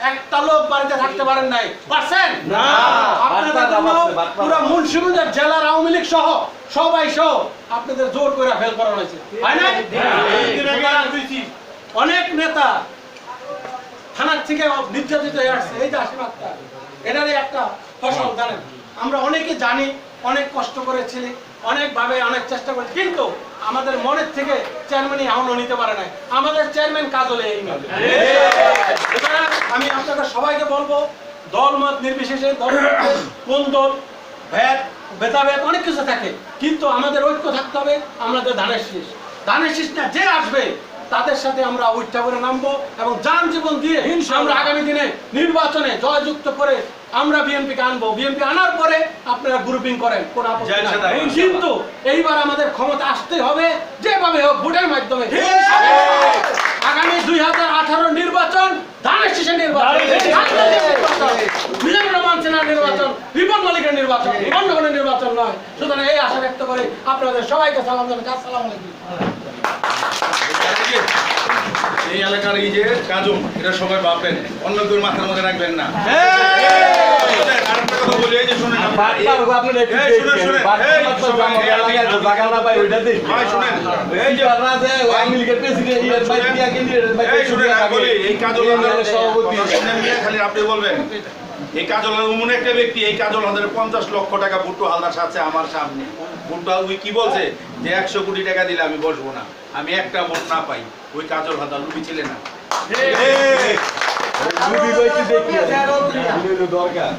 একটা লোক বাড়িতে থাকতে পারেন নাই। পারছেন? না। আপনাদের জন্য পুরো মুন্সিগঞ্জের জেলার আওয়ামী লীগ সহ সবাই সহ আপনাদের জোর করে ফেল করানো হয়েছে। হয় না অনেক নেতা থানার থেকে নির্যাতিত হয়ে আসছে। এই যে আশীর্বাদটা এটারই একটা ফসল জানেন? আমরা অনেকে জানি অনেক কষ্ট করেছি অনেকভাবে অনেক চেষ্টা করেছি কিন্তু আমাদের মনের থেকে চেয়ারম্যানই এখনও নিতে পারে নাই। আমাদের চেয়ারম্যান কাজলে এই নয় সুতরাং আমি আপনাদের সবাইকে বলব দল মত নির্বিশেষে দল কোন দল ভ্যাট ভেদাভেদ অনেক কিছু থাকে কিন্তু আমাদের ঐক্য থাকতে হবে আমাদের ধানের শীষ। ধানের শীষ না যে আসবে তাদের সাথে আমরা উঠা করে নামবো এবং যান জীবন দিয়ে আমরা আগামী দিনে নির্বাচনে জয়যুক্ত করে আমরা বিএনপি কে আনব। বিএনপি আনার পরে আপনারা গ্রুপিং করেন কোন আপত্তি কিন্তু এইবার আমাদের ক্ষমতা আসতে হবে যেভাবে হোক ভোটের মাধ্যমে। আগামী দুই হাজার আঠারো নির্বাচন ধানের শীষের নির্বাচন মিজানুর রহমান সিনহার নির্বাচন রিপন মালিকের নির্বাচন সুতরাং এই আশা ব্যক্ত করে আপনাদের সবাইকে সালাম জানাচ্ছি আসসালাম আলাইকুম। এই এলাকার এই যে কাজম এটা সবাই ভাববেন অন্য কেউ মাথার মধ্যে রাখবেন না। আরেকটা কথা বলি, আপনি বলবেন এই কাজল এমন একটা ব্যক্তি এই কাজল হাজার পঞ্চাশ লক্ষ টাকা ভুট্টো হালদার সাথে আমার সামনে ভুট্টো ওই কি বলছে যে একশো কোটি টাকা দিলে আমি বসবো না আমি একটা ভোট না পাই ওই কাজল হাজার লুবি ছিলেন না দরকার